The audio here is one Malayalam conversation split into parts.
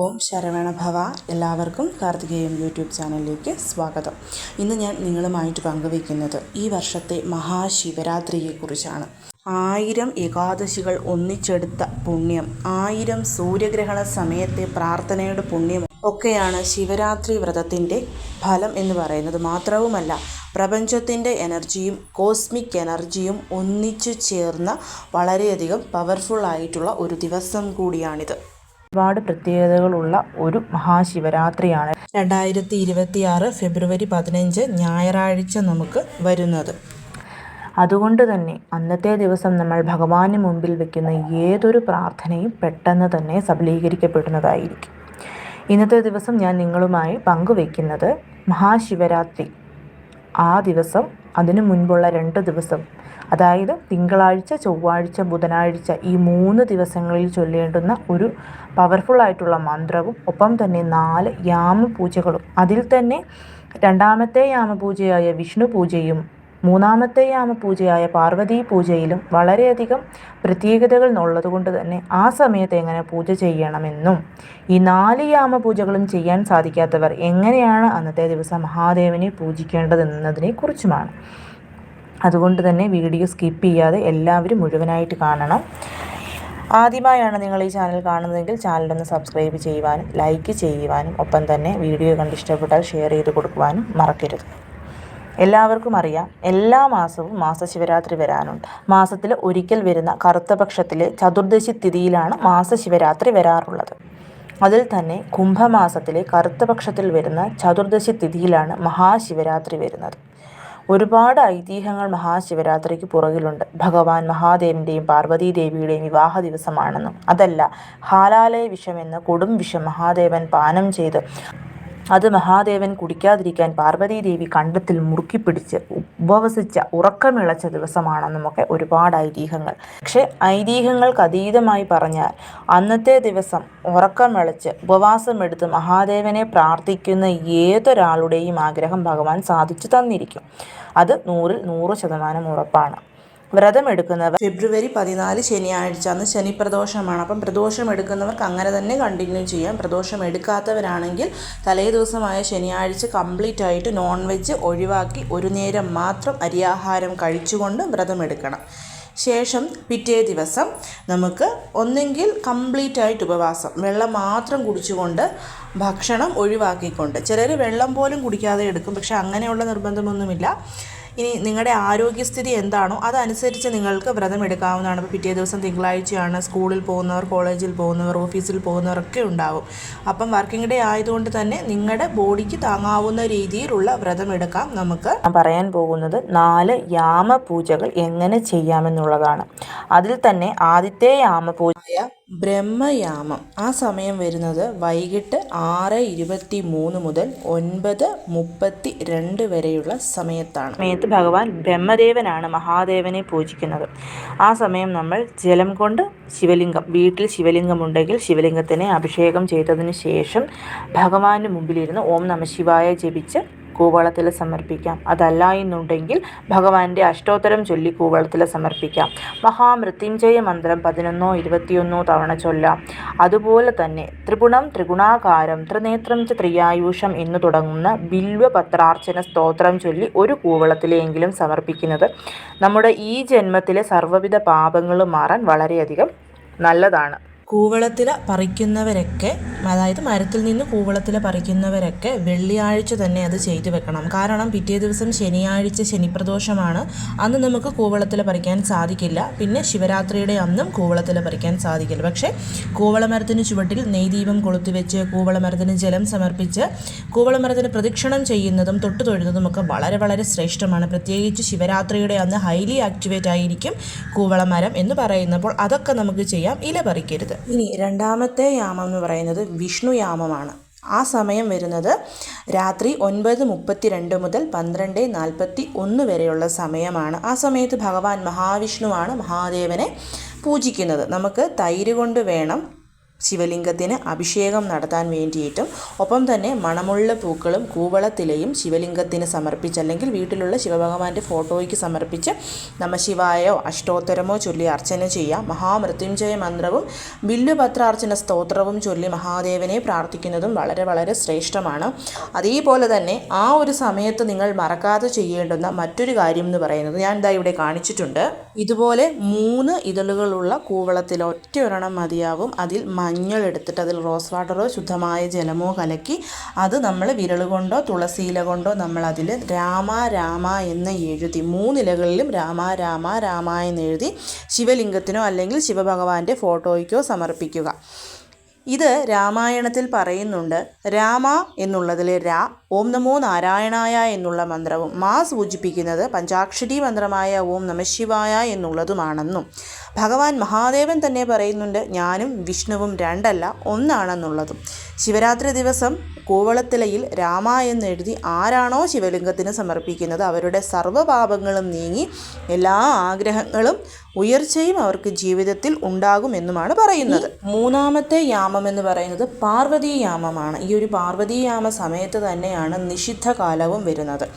ഓം ശരവണഭവ എല്ലാവർക്കും കാർത്തികേയം യൂട്യൂബ് ചാനലിലേക്ക് സ്വാഗതം. ഇന്ന് ഞാൻ നിങ്ങളുമായിട്ട് പങ്കുവയ്ക്കുന്നത് ഈ വർഷത്തെ മഹാശിവരാത്രിയെക്കുറിച്ചാണ്. ആയിരം ഏകാദശികൾ ഒന്നിച്ചെടുത്ത പുണ്യം ആയിരം സൂര്യഗ്രഹണ സമയത്തെ പ്രാർത്ഥനയുടെ പുണ്യം ഒക്കെയാണ് ശിവരാത്രി വ്രതത്തിന്റെ ഫലം എന്ന് പറയുന്നത് മാത്രവുമല്ല പ്രപഞ്ചത്തിന്റെ എനർജിയും കോസ്മിക് എനർജിയും ഒന്നിച്ചു ചേർന്ന വളരെയധികം പവർഫുൾ ആയിട്ടുള്ള ഒരു ദിവസം കൂടിയാണിത്. ഒരുപാട് പ്രത്യേകതകളുള്ള ഒരു മഹാശിവരാത്രിയാണ് രണ്ടായിരത്തി ഇരുപത്തി ആറ് ഫെബ്രുവരി പതിനഞ്ച് ഞായറാഴ്ച നമുക്ക് വരുന്നത്. അതുകൊണ്ട് തന്നെ അന്നത്തെ ദിവസം നമ്മൾ ഭഗവാന് മുമ്പിൽ വെക്കുന്ന ഏതൊരു പ്രാർത്ഥനയും പെട്ടെന്ന് തന്നെ സബലീകരിക്കപ്പെടുന്നതായിരിക്കും ഇന്നത്തെ ദിവസം ഞാൻ നിങ്ങളുമായി പങ്കുവയ്ക്കുന്നത് മഹാശിവരാത്രി. ആ ദിവസം അതിനു മുൻപുള്ള രണ്ട് ദിവസം അതായത് തിങ്കളാഴ്ച ചൊവ്വാഴ്ച ബുധനാഴ്ച ഈ മൂന്ന് ദിവസങ്ങളിൽ ചൊല്ലേണ്ടുന്ന ഒരു പവർഫുൾ ആയിട്ടുള്ള മന്ത്രവും ഒപ്പം തന്നെ നാല് യാമപൂജകളും അതിൽ തന്നെ രണ്ടാമത്തെ യാമപൂജയായ വിഷ്ണു പൂജയും മൂന്നാമത്തെ യാമപൂജയായ പാർവതി പൂജയിലും വളരെയധികം പ്രത്യേകതകൾ എന്നുള്ളത് കൊണ്ട് തന്നെ ആ സമയത്ത് എങ്ങനെ പൂജ ചെയ്യണമെന്നും ഈ നാല് യാമപൂജകളും ചെയ്യാൻ സാധിക്കാത്തവർ എങ്ങനെയാണ് അന്നത്തെ ദിവസം മഹാദേവനെ പൂജിക്കേണ്ടതെന്നതിനെ കുറിച്ചുമാണ് അതുകൊണ്ട് തന്നെ വീഡിയോ സ്കിപ്പ് ചെയ്യാതെ എല്ലാവരും മുഴുവനായിട്ട് കാണണം. ആദ്യമായാണ് നിങ്ങൾ ഈ ചാനൽ കാണുന്നതെങ്കിൽ ചാനലൊന്ന് സബ്സ്ക്രൈബ് ചെയ്യുവാനും ലൈക്ക് ചെയ്യുവാനും ഒപ്പം തന്നെ വീഡിയോ കണ്ട് ഇഷ്ടപ്പെട്ടാൽ ഷെയർ ചെയ്ത് കൊടുക്കുവാനും മറക്കരുത്. എല്ലാവർക്കും അറിയാം എല്ലാ മാസവും മാസശിവരാത്രി വരാനുണ്ട് മാസത്തിൽ ഒരിക്കൽ വരുന്ന കറുത്ത പക്ഷത്തിലെ ചതുർദശി തിഥിയിലാണ് മാസശിവരാത്രി വരാറുള്ളത്. അതിൽ തന്നെ കുംഭമാസത്തിലെ കറുത്ത പക്ഷത്തിൽ വരുന്ന ചതുർദശി തിഥിയിലാണ് മഹാശിവരാത്രി വരുന്നത്. ഒരുപാട് ഐതിഹ്യങ്ങൾ മഹാശിവരാത്രിക്ക് പുറകിലുണ്ട്. ഭഗവാൻ മഹാദേവന്റെയും പാർവതീദേവിയുടെയും വിവാഹ ദിവസമാണെന്നും അതല്ല ഹാലാലയ വിഷമെന്ന് കൊടും വിഷം മഹാദേവൻ പാനം ചെയ്ത്. അത് മഹാദേവൻ കുടിക്കാതിരിക്കാൻ പാർവതീദേവി കണ്ടത്തിൽ മുറുക്കിപ്പിടിച്ച് ഉപവസിച്ച ഉറക്കമിളച്ച ദിവസമാണെന്നുമൊക്കെ ഒരുപാട് ഐതിഹ്യങ്ങൾ. പക്ഷേ ഐതിഹ്യങ്ങൾക്ക് അതീതമായി പറഞ്ഞാൽ അന്നത്തെ ദിവസം ഉറക്കമിളച്ച് ഉപവാസമെടുത്ത് മഹാദേവനെ പ്രാർത്ഥിക്കുന്ന ഏതൊരാളുടെയും ആഗ്രഹം ഭഗവാൻ സാധിച്ചു തന്നിരിക്കും. അത് നൂറിൽ നൂറ് ശതമാനം ഉറപ്പാണ്. വ്രതമെടുക്കുന്നവർ ഫെബ്രുവരി പതിനാല് ശനിയാഴ്ച അന്ന് ശനി പ്രദോഷമാണ് അപ്പം പ്രദോഷം എടുക്കുന്നവർക്ക് അങ്ങനെ തന്നെ കണ്ടിന്യൂ ചെയ്യാം. പ്രദോഷം എടുക്കാത്തവരാണെങ്കിൽ തലേ ദിവസമായ ശനിയാഴ്ച കംപ്ലീറ്റ് ആയിട്ട് നോൺ വെജ് ഒഴിവാക്കി ഒരു നേരം മാത്രം അരിയാഹാരം കഴിച്ചുകൊണ്ട് വ്രതമെടുക്കണം. ശേഷം പിറ്റേ ദിവസം നമുക്ക് ഒന്നെങ്കിൽ കംപ്ലീറ്റ് ആയിട്ട് ഉപവാസം വെള്ളം മാത്രം കുടിച്ചുകൊണ്ട് ഭക്ഷണം ഒഴിവാക്കിക്കൊണ്ട്. ചിലർ വെള്ളം പോലും കുടിക്കാതെ എടുക്കും പക്ഷെ അങ്ങനെയുള്ള നിർബന്ധമൊന്നുമില്ല. ഇനി നിങ്ങളുടെ ആരോഗ്യസ്ഥിതി എന്താണോ അതനുസരിച്ച് നിങ്ങൾക്ക് വ്രതം എടുക്കാവുന്നതാണ് ഇപ്പോൾ പിറ്റേ ദിവസം തിങ്കളാഴ്ചയാണ് സ്കൂളിൽ പോകുന്നവർ കോളേജിൽ പോകുന്നവർ ഓഫീസിൽ പോകുന്നവരൊക്കെ ഉണ്ടാവും. അപ്പം വർക്കിംഗ് ഡേ ആയതുകൊണ്ട് തന്നെ നിങ്ങളുടെ ബോഡിക്ക് താങ്ങാവുന്ന രീതിയിലുള്ള വ്രതം എടുക്കാം നമുക്ക് പറയാൻ പോകുന്നത് നാല് യാമ പൂജകൾ എങ്ങനെ ചെയ്യാമെന്നുള്ളതാണ്. അതിൽ തന്നെ ആദ്യത്തെ യാമപൂജ ബ്രഹ്മയാമം. ആ സമയം വരുന്നത് വൈകിട്ട് ആറ് ഇരുപത്തി മൂന്ന് മുതൽ ഒൻപത് മുപ്പത്തി രണ്ട് വരെയുള്ള സമയത്താണ്. സമയത്ത് ഭഗവാൻ ബ്രഹ്മദേവനാണ് മഹാദേവനെ പൂജിക്കുന്നത്. ആ സമയം നമ്മൾ ജലം കൊണ്ട് ശിവലിംഗം വീട്ടിൽ ശിവലിംഗം ഉണ്ടെങ്കിൽ ശിവലിംഗത്തിനെ അഭിഷേകം ചെയ്തതിന് ശേഷം ഭഗവാന് മുമ്പിലിരുന്ന് ഓം നമ ശിവായ ജപിച്ച് കൂവളത്തിൽ സമർപ്പിക്കാം. അതല്ല എന്നുണ്ടെങ്കിൽ ഭഗവാന്റെ അഷ്ടോത്തരം ചൊല്ലി കൂവളത്തിൽ സമർപ്പിക്കാം. മഹാമൃത്യുഞ്ജയ മന്ത്രം പതിനൊന്നോ ഇരുപത്തിയൊന്നോ തവണ ചൊല്ലാം. അതുപോലെ തന്നെ ത്രിഗുണം ത്രിഗുണാകാരം ത്രിനേത്രം ച ത്രിയായൂഷം എന്ന് തുടങ്ങുന്ന ബില്വപത്രാർച്ചന സ്തോത്രം ചൊല്ലി ഒരു കൂവളത്തിലെങ്കിലും സമർപ്പിക്കുന്നത് നമ്മുടെ ഈ ജന്മത്തിലെ സർവവിധ പാപങ്ങളും മാറാൻ വളരെയധികം നല്ലതാണ്. കൂവളത്തില പറിക്കുന്നവരൊക്കെ അതായത് മരത്തിൽ നിന്ന് കൂവളത്തില പറിക്കുന്നവരൊക്കെ വെള്ളിയാഴ്ച തന്നെ അത് ചെയ്തു വെക്കണം. കാരണം പിറ്റേ ദിവസം ശനിയാഴ്ച ശനിപ്രദോഷമാണ്. അന്ന് നമുക്ക് കൂവളത്തില പറിക്കാൻ സാധിക്കില്ല. പിന്നെ ശിവരാത്രിയുടെ അന്നും കൂവളത്തില പറിക്കാൻ സാധിക്കില്ല. പക്ഷേ കൂവളമരത്തിന് ചുവട്ടിൽ നെയ്ദീപം കൊളുത്തിവെച്ച് കൂവളമരത്തിന് ജലം സമർപ്പിച്ച് കൂവളമരത്തിന് പ്രദക്ഷിണം ചെയ്യുന്നതും തൊട്ട് തൊഴുന്നതും ഒക്കെ വളരെ വളരെ ശ്രേഷ്ഠമാണ്. പ്രത്യേകിച്ച് ശിവരാത്രിയുടെ അന്ന് ഹൈലി ആക്ടിവേറ്റ് ആയിരിക്കും കൂവളമരം എന്ന് പറയുന്നപ്പോൾ അതൊക്കെ നമുക്ക് ചെയ്യാം. ഇല പറിക്കരുത്. ഇനി രണ്ടാമത്തെ യാമം എന്ന് പറയുന്നത് വിഷ്ണു യാമമാണ്. ആ സമയം വരുന്നത് രാത്രി ഒൻപത് മുപ്പത്തി രണ്ട് മുതൽ പന്ത്രണ്ട് നാൽപ്പത്തി ഒന്ന് വരെയുള്ള സമയമാണ്. ആ സമയത്ത് ഭഗവാൻ മഹാവിഷ്ണുവാണ് മഹാദേവനെ പൂജിക്കുന്നത്. നമുക്ക് തൈര് കൊണ്ട് വേണം ശിവലിംഗത്തിന് അഭിഷേകം നടത്താൻ വേണ്ടിയിട്ടും ഒപ്പം തന്നെ മണമുള്ള പൂക്കളും കൂവളത്തിലയും ശിവലിംഗത്തിന് സമർപ്പിച്ച് അല്ലെങ്കിൽ വീട്ടിലുള്ള ശിവഭഗവാന്റെ ഫോട്ടോയ്ക്ക് സമർപ്പിച്ച് നമശിവായോ അഷ്ടോത്തരമോ ചൊല്ലി അർച്ചന ചെയ്യാം മഹാമൃത്യുഞ്ജയ മന്ത്രവും ബില്ലുപത്രാർച്ചന സ്തോത്രവും ചൊല്ലി മഹാദേവനെ പ്രാർത്ഥിക്കുന്നതും വളരെ വളരെ ശ്രേഷ്ഠമാണ്. അതേപോലെ തന്നെ ആ ഒരു സമയത്ത് നിങ്ങൾ മറക്കാതെ ചെയ്യേണ്ടുന്ന മറ്റൊരു കാര്യം എന്ന് പറയുന്നത് ഞാൻ ഇതാ ഇവിടെ കാണിച്ചിട്ടുണ്ട്. ഇതുപോലെ മൂന്ന് ഇതളുകളുള്ള കൂവളത്തിൽ ഒറ്റ ഒരെണ്ണം മതിയാവും. അതിൽ എടുത്തിട്ട് അതിൽ റോസ് വാട്ടറോ ശുദ്ധമായ ജലമോ കലക്കി അത് നമ്മൾ വിരൽ കൊണ്ടോ തുളസിയില കൊണ്ടോ നമ്മൾ അതിൽ രാമ രാമ എന്ന് എഴുതി മൂന്നിലകളിലും രാമ രാമ രാമ എന്ന് എഴുതി ശിവലിംഗത്തിനോ അല്ലെങ്കിൽ ശിവഭഗവാന്റെ ഫോട്ടോയ്ക്കോ സമർപ്പിക്കുക. ഇത് രാമായണത്തിൽ പറയുന്നുണ്ട് രാമ എന്നുള്ളതിലെ രാ ഓം നമോ നാരായണായ എന്നുള്ള മന്ത്രവും മാ സൂചിപ്പിക്കുന്നത് പഞ്ചാക്ഷരി മന്ത്രമായ ഓം നമശിവായ എന്നുള്ളതുമാണെന്നും ഭഗവാൻ മഹാദേവൻ തന്നെ പറയുന്നുണ്ട് ഞാനും വിഷ്ണുവും രണ്ടല്ല ഒന്നാണെന്നുള്ളതും. ശിവരാത്രി ദിവസം കൂവളത്തിലയിൽ രാമ എന്നെഴുതി ആരാണോ ശിവലിംഗത്തിന് സമർപ്പിക്കുന്നത്. അവരുടെ സർവപാപങ്ങളും നീങ്ങി എല്ലാ ആഗ്രഹങ്ങളും ഉയർച്ചയും അവർക്ക് ജീവിതത്തിൽ ഉണ്ടാകുമെന്നുമാണ് പറയുന്നത്. മൂന്നാമത്തെ യാമം എന്ന് പറയുന്നത് പാർവതി യാമമാണ്. ഈ ഒരു പാർവതി യാമ സമയത്ത് തന്നെയാണ് നിഷിദ്ധ കാലവും വരുന്നത്.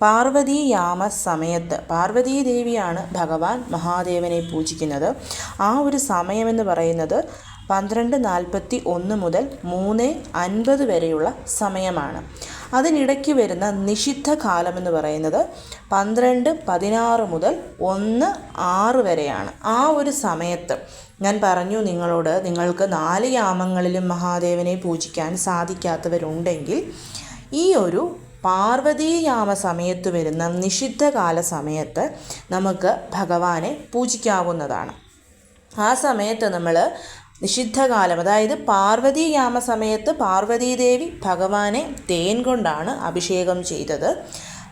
പാർവതി യാമ സമയത്ത് പാർവതീ ദേവിയാണ് ഭഗവാൻ മഹാദേവനെ പൂജിക്കുന്നത്. ആ ഒരു സമയമെന്ന് പറയുന്നത് പന്ത്രണ്ട് നാൽപ്പത്തി ഒന്ന് മുതൽ മൂന്ന് അൻപത് വരെയുള്ള സമയമാണ്. അതിനിടയ്ക്ക് വരുന്ന നിഷിദ്ധ കാലമെന്ന് പറയുന്നത് പന്ത്രണ്ട് പതിനാറ് മുതൽ ഒന്ന് ആറ് വരെയാണ്. ആ ഒരു സമയത്ത് ഞാൻ പറഞ്ഞു നിങ്ങളോട് നിങ്ങൾക്ക് നാല് യാമങ്ങളിലും മഹാദേവനെ പൂജിക്കാൻ സാധിക്കാത്തവരുണ്ടെങ്കിൽ ഈ ഒരു പാർവതീയാമ സമയത്ത് വരുന്ന നിഷിദ്ധകാല സമയത്ത് നമുക്ക് ഭഗവാനെ പൂജിക്കാവുന്നതാണ്. ആ സമയത്ത് നമ്മൾ നിഷിദ്ധകാലം. അതായത് പാർവതീയാമ സമയത്ത് പാർവതീദേവി ഭഗവാനെ തേൻ കൊണ്ടാണ് അഭിഷേകം ചെയ്തത്.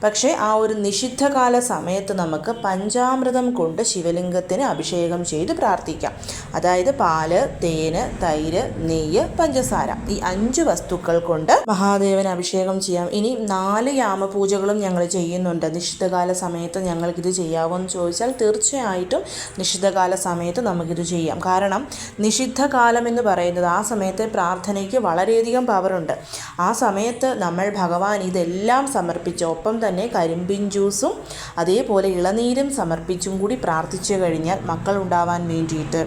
പക്ഷേ ആ ഒരു നിഷിദ്ധകാല സമയത്ത് നമുക്ക് പഞ്ചാമൃതം കൊണ്ട് ശിവലിംഗത്തിന് അഭിഷേകം ചെയ്ത് പ്രാർത്ഥിക്കാം. അതായത് പാൽ തേന് തൈര് നെയ്യ് പഞ്ചസാര ഈ അഞ്ച് വസ്തുക്കൾ കൊണ്ട് മഹാദേവന് അഭിഷേകം ചെയ്യാം. ഇനി നാല് യാമപൂജകളും ഞങ്ങൾ ചെയ്യുന്നുണ്ട്. നിഷിദ്ധകാല സമയത്ത് ഞങ്ങൾക്കിത് ചെയ്യാവോ എന്ന് ചോദിച്ചാൽ തീർച്ചയായിട്ടും നിഷിദ്ധകാല സമയത്ത് നമുക്കിത് ചെയ്യാം. കാരണം നിഷിദ്ധകാലം എന്ന് പറയുന്നത് ആ സമയത്തെ പ്രാർത്ഥനയ്ക്ക് വളരെയധികം പവറുണ്ട് ആ സമയത്ത് നമ്മൾ ഭഗവാൻ ഇതെല്ലാം സമർപ്പിച്ച് ഒപ്പം തന്നെ കരിമ്പിൻ ജ്യൂസും അതേപോലെ ഇളനീരും സമർപ്പിച്ചും കൂടി പ്രാർത്ഥിച്ചു കഴിഞ്ഞാൽ മക്കൾ ഉണ്ടാവാൻ വേണ്ടിയിട്ട്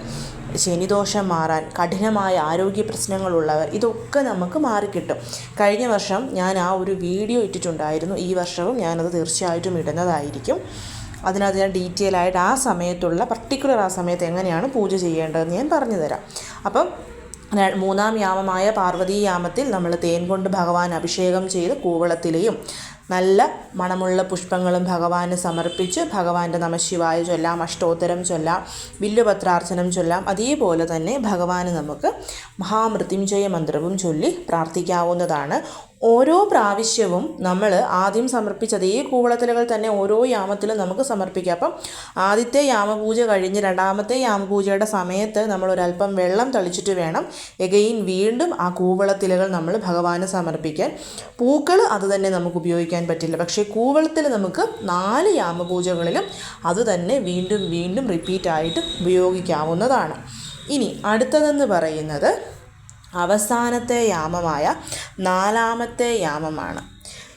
ശനിദോഷം മാറാൻ കഠിനമായ ആരോഗ്യ പ്രശ്നങ്ങളുള്ളവർ ഇതൊക്കെ നമുക്ക് മാറിക്കിട്ടും. കഴിഞ്ഞ വർഷം ഞാൻ ആ ഒരു വീഡിയോ ഇട്ടിട്ടുണ്ടായിരുന്നു. ഈ വർഷവും ഞാനത് തീർച്ചയായിട്ടും ഇടുന്നതായിരിക്കും. അതിനകത്ത് ഞാൻ ഡീറ്റെയിൽ ആയിട്ട് ആ സമയത്തുള്ള പർട്ടിക്കുലർ ആ സമയത്ത് എങ്ങനെയാണ് പൂജ ചെയ്യേണ്ടതെന്ന് ഞാൻ പറഞ്ഞു തരാം. അപ്പം മൂന്നാം യാമമായ പാർവതീ യാമത്തിൽ നമ്മൾ തേൻ കൊണ്ട് ഭഗവാൻ അഭിഷേകം ചെയ്ത് കൂവളത്തിലെയും നല്ല മണമുള്ള പുഷ്പങ്ങളും ഭഗവാന് സമർപ്പിച്ച് ഭഗവാന്റെ നമശിവായ ചൊല്ലാം അഷ്ടോത്തരം ചൊല്ലാം വില്ലുപത്രാർച്ചനം ചൊല്ലാം. അതേപോലെ തന്നെ ഭഗവാന് നമുക്ക് മഹാമൃത്യുഞ്ജയ മന്ത്രവും ചൊല്ലി പ്രാർത്ഥിക്കാവുന്നതാണ്. ഓരോ പ്രാവശ്യവും നമ്മൾ ആദ്യം സമർപ്പിച്ച അതേ കൂവളത്തിലകൾ തന്നെ ഓരോ യാമത്തിലും നമുക്ക് സമർപ്പിക്കാം. അപ്പം ആദ്യത്തെ യാമപൂജ കഴിഞ്ഞ് രണ്ടാമത്തെ യാമപൂജയുടെ സമയത്ത് നമ്മൾ ഒരല്പം വെള്ളം തളിച്ചിട്ട് വേണം. എഗെയിൻ വീണ്ടും ആ കൂവളത്തിലകൾ നമ്മൾ ഭഗവാന് സമർപ്പിക്കാൻ. പൂക്കൾ അത് തന്നെ നമുക്ക് ഉപയോഗിക്കാൻ പറ്റില്ല. പക്ഷേ കൂവളത്തിൽ നമുക്ക് നാല് യാമപൂജകളിലും അത് തന്നെ വീണ്ടും വീണ്ടും റിപ്പീറ്റായിട്ട് ഉപയോഗിക്കാവുന്നതാണ്. ഇനി അടുത്തതെന്ന് പറയുന്നത് അവസാനത്തെ യാമമായ നാലാമത്തെ യാമമാണ്.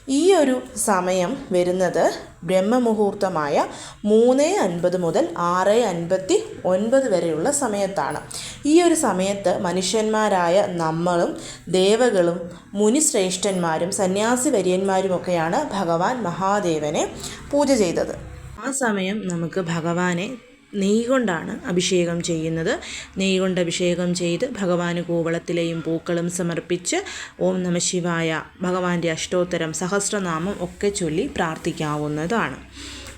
ഈ ഒരു സമയം വരുന്നത് ബ്രഹ്മമുഹൂർത്തമായ മൂന്ന് അൻപത് മുതൽ ആറ് അൻപത്തി ഒൻപത് വരെയുള്ള സമയത്താണ്. ഈ ഒരു സമയത്ത് മനുഷ്യന്മാരായ നമ്മളും ദേവകളും മുനിശ്രേഷ്ഠന്മാരും സന്യാസി വര്യന്മാരുമൊക്കെയാണ് ഭഗവാൻ മഹാദേവനെ പൂജ ചെയ്തത്. ആ സമയം നമുക്ക് ഭഗവാനെ നെയ്യ് കൊണ്ടാണ് അഭിഷേകം ചെയ്യുന്നത്. നെയ്യ് കൊണ്ട് അഭിഷേകം ചെയ്ത് ഭഗവാന് കൂവളത്തിലെയും പൂക്കളും സമർപ്പിച്ച് ഓം നമ ശിവായ ഭഗവാന്റെ അഷ്ടോത്തരം സഹസ്രനാമം ഒക്കെ ചൊല്ലി പ്രാർത്ഥിക്കാവുന്നതാണ്.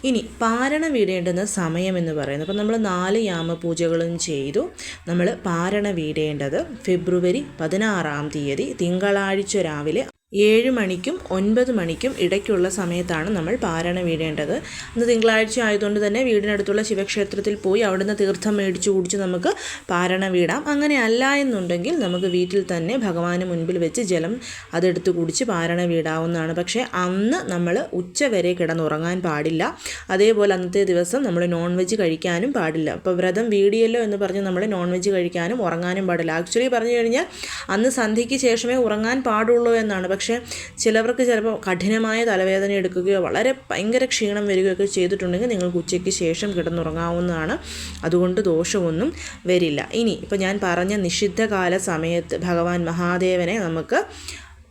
ഇനി പാരണ വീടേണ്ടുന്ന സമയം എന്ന് പറയുന്നത് അപ്പോൾ നമ്മൾ നാല് യാമപൂജകളും ചെയ്തു. നമ്മൾ പാരണ വീടേണ്ടത് ഫെബ്രുവരി പതിനാറാം തീയതി തിങ്കളാഴ്ച രാവിലെ ഏഴ് മണിക്കും ഒൻപത് മണിക്കും ഇടയ്ക്കുള്ള സമയത്താണ് നമ്മൾ പാരണ വീഴേണ്ടത്. അന്ന് തിങ്കളാഴ്ച ആയതുകൊണ്ട് തന്നെ വീടിനടുത്തുള്ള ശിവക്ഷേത്രത്തിൽ പോയി അവിടുന്ന് തീർത്ഥം മേടിച്ചു കുടിച്ച് നമുക്ക് പാരണ വീടാം അങ്ങനെ അല്ല എന്നുണ്ടെങ്കിൽ നമുക്ക് വീട്ടിൽ തന്നെ ഭഗവാന് മുൻപിൽ വെച്ച് ജലം അതെടുത്ത് കുടിച്ച് പാരണ വീടാവുന്നതാണ് പക്ഷേ അന്ന് നമ്മൾ ഉച്ച വരെ കിടന്നുറങ്ങാൻ പാടില്ല. അതേപോലെ അന്നത്തെ ദിവസം നമ്മൾ നോൺ വെജ് കഴിക്കാനും പാടില്ല. അപ്പോൾ വ്രതം വീടിയല്ലോ എന്ന് പറഞ്ഞ് നമ്മൾ നോൺ വെജ് കഴിക്കാനും ഉറങ്ങാനും പാടില്ല. ആക്ച്വലി പറഞ്ഞു കഴിഞ്ഞാൽ അന്ന് സന്ധ്യയ്ക്ക് ശേഷമേ ഉറങ്ങാൻ പാടുള്ളൂ എന്നാണ്. പക്ഷേ ചിലവർക്ക് ചിലപ്പോൾ കഠിനമായ തലവേദന എടുക്കുകയോ വളരെ ഭയങ്കര ക്ഷീണം വരികയൊക്കെ ചെയ്തിട്ടുണ്ടെങ്കിൽ നിങ്ങൾക്ക് ഉച്ചയ്ക്ക് ശേഷം കിടന്നുറങ്ങാവുന്നതാണ്. അതുകൊണ്ട് ദോഷമൊന്നും വരില്ല. ഇനി ഇപ്പോൾ ഞാൻ പറഞ്ഞ നിഷിദ്ധകാല സമയത്ത് ഭഗവാൻ മഹാദേവനെ നമുക്ക്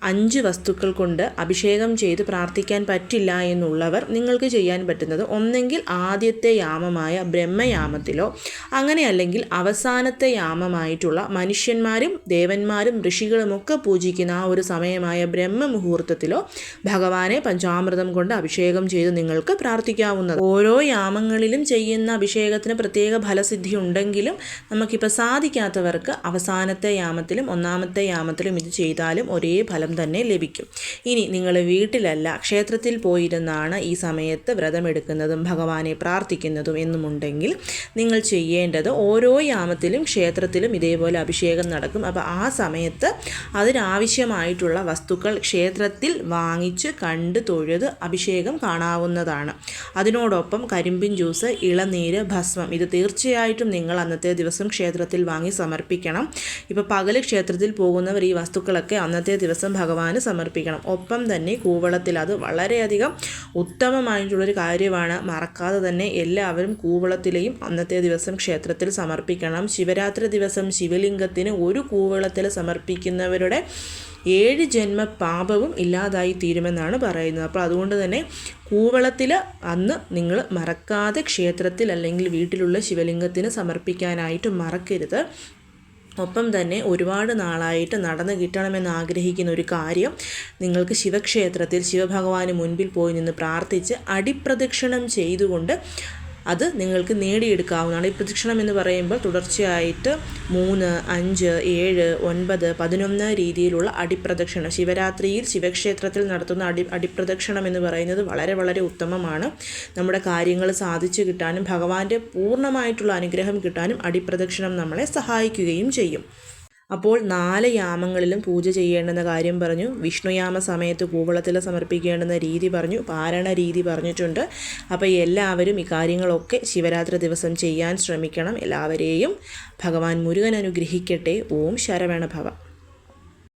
അഞ്ച് വസ്തുക്കൾ കൊണ്ട് അഭിഷേകം ചെയ്ത് പ്രാർത്ഥിക്കാൻ പറ്റില്ല എന്നുള്ളവർ നിങ്ങൾക്ക് ചെയ്യാൻ പറ്റുന്നത് ഒന്നെങ്കിൽ ആദ്യത്തെ യാമമായ ബ്രഹ്മയാമത്തിലോ അങ്ങനെ അല്ലെങ്കിൽ അവസാനത്തെ യാമമായിട്ടുള്ള മനുഷ്യന്മാരും ദേവന്മാരും ഋഷികളുമൊക്കെ പൂജിക്കുന്ന ആ ഒരു സമയമായ ബ്രഹ്മ മുഹൂർത്തത്തിലോ ഭഗവാനെ പഞ്ചാമൃതം കൊണ്ട് അഭിഷേകം ചെയ്ത് നിങ്ങൾക്ക് പ്രാർത്ഥിക്കാവുന്നത് ഓരോ യാമങ്ങളിലും ചെയ്യുന്ന അഭിഷേകത്തിന് പ്രത്യേക ഫലസിദ്ധി ഉണ്ടെങ്കിലും നമുക്കിപ്പോൾ സാധിക്കാത്തവർക്ക് അവസാനത്തെ യാമത്തിലും ഒന്നാമത്തെ യാമത്തിലും ഇത് ചെയ്താലും ഒരേ ഫലം തന്നെ ലഭിക്കും. ഇനി നിങ്ങൾ വീട്ടിലല്ല ക്ഷേത്രത്തിൽ പോയിരുന്നാണ് ഈ സമയത്ത് വ്രതമെടുക്കുന്നതും ഭഗവാനെ പ്രാർത്ഥിക്കുന്നതും എന്നുമുണ്ടെങ്കിൽ നിങ്ങൾ ചെയ്യേണ്ടത് ഓരോ യാമത്തിലും ക്ഷേത്രത്തിലും ഇതേപോലെ അഭിഷേകം നടക്കും. അപ്പോൾ ആ സമയത്ത് അതിനാവശ്യമായിട്ടുള്ള വസ്തുക്കൾ ക്ഷേത്രത്തിൽ വാങ്ങിച്ച് കണ്ട് തൊഴുത് അഭിഷേകം കാണാവുന്നതാണ്. അതിനോടൊപ്പം കരിമ്പിൻ ജ്യൂസ് ഇളനീര് ഭസ്മം ഇത് തീർച്ചയായിട്ടും നിങ്ങൾ അന്നത്തെ ദിവസം ക്ഷേത്രത്തിൽ വാങ്ങി സമർപ്പിക്കണം. ഇപ്പോൾ പകൽ ക്ഷേത്രത്തിൽ പോകുന്നവർ ഈ വസ്തുക്കളൊക്കെ അന്നത്തെ ദിവസം ഭഗവാന് സമർപ്പിക്കണം. ഒപ്പം തന്നെ കൂവളത്തിൽ അത് വളരെയധികം ഉത്തമമായിട്ടുള്ളൊരു കാര്യമാണ്. മറക്കാതെ തന്നെ എല്ലാവരും കൂവളത്തിലെയും അന്നത്തെ ദിവസം ക്ഷേത്രത്തിൽ സമർപ്പിക്കണം. ശിവരാത്രി ദിവസം ശിവലിംഗത്തിന് ഒരു കൂവളത്തിൽ സമർപ്പിക്കുന്നവരുടെ ഏഴ് ജന്മ പാപവും ഇല്ലാതായി തീരുമെന്നാണ് പറയുന്നത്. അപ്പോൾ അതുകൊണ്ട് തന്നെ കൂവളത്തിൽ അന്ന് നിങ്ങൾ മറക്കാതെ ക്ഷേത്രത്തിൽ അല്ലെങ്കിൽ വീട്ടിലുള്ള ശിവലിംഗത്തിന് സമർപ്പിക്കാനായിട്ട് മറക്കരുത്. ഒപ്പം തന്നെ ഒരുപാട് നാളായിട്ട് നടന്നു കിട്ടണമെന്ന് ആഗ്രഹിക്കുന്ന ഒരു കാര്യം നിങ്ങൾക്ക് ശിവക്ഷേത്രത്തിൽ ശിവഭഗവാന് മുൻപിൽ പോയി നിന്ന് പ്രാർത്ഥിച്ച് അടിപ്രദക്ഷിണം ചെയ്തുകൊണ്ട് അത് നിങ്ങൾക്ക് നേടിയെടുക്കാവുന്നതാണ്. ഈ പ്രദക്ഷിണം എന്ന് പറയുമ്പോൾ തുടർച്ചയായിട്ട് മൂന്ന് അഞ്ച് ഏഴ് ഒൻപത് പതിനൊന്ന് രീതിയിലുള്ള അടിപ്രദക്ഷിണം. ശിവരാത്രിയിൽ ശിവക്ഷേത്രത്തിൽ നടത്തുന്ന അടി അടിപ്രദക്ഷിണം എന്ന് പറയുന്നത് വളരെ വളരെ ഉത്തമമാണ്. നമ്മുടെ കാര്യങ്ങൾ സാധിച്ചു കിട്ടാനും ഭഗവാന്റെ പൂർണമായിട്ടുള്ള അനുഗ്രഹം കിട്ടാനും അടിപ്രദക്ഷിണം നമ്മളെ സഹായിക്കുകയും ചെയ്യും. അപ്പോൾ നാല് യാമങ്ങളിലും പൂജ ചെയ്യേണ്ടുന്ന കാര്യം പറഞ്ഞു. വിഷ്ണുയാമ സമയത്ത് കൂവളത്തിൽ സമർപ്പിക്കേണ്ടുന്ന രീതി പറഞ്ഞു. പാരണ രീതി പറഞ്ഞിട്ടുണ്ട്. അപ്പോൾ എല്ലാവരും ഈ കാര്യങ്ങളൊക്കെ ശിവരാത്രി ദിവസം ചെയ്യാൻ ശ്രമിക്കണം. എല്ലാവരെയും ഭഗവാൻ മുരുകൻ അനുഗ്രഹിക്കട്ടെ. ഓം ശരവണഭവ.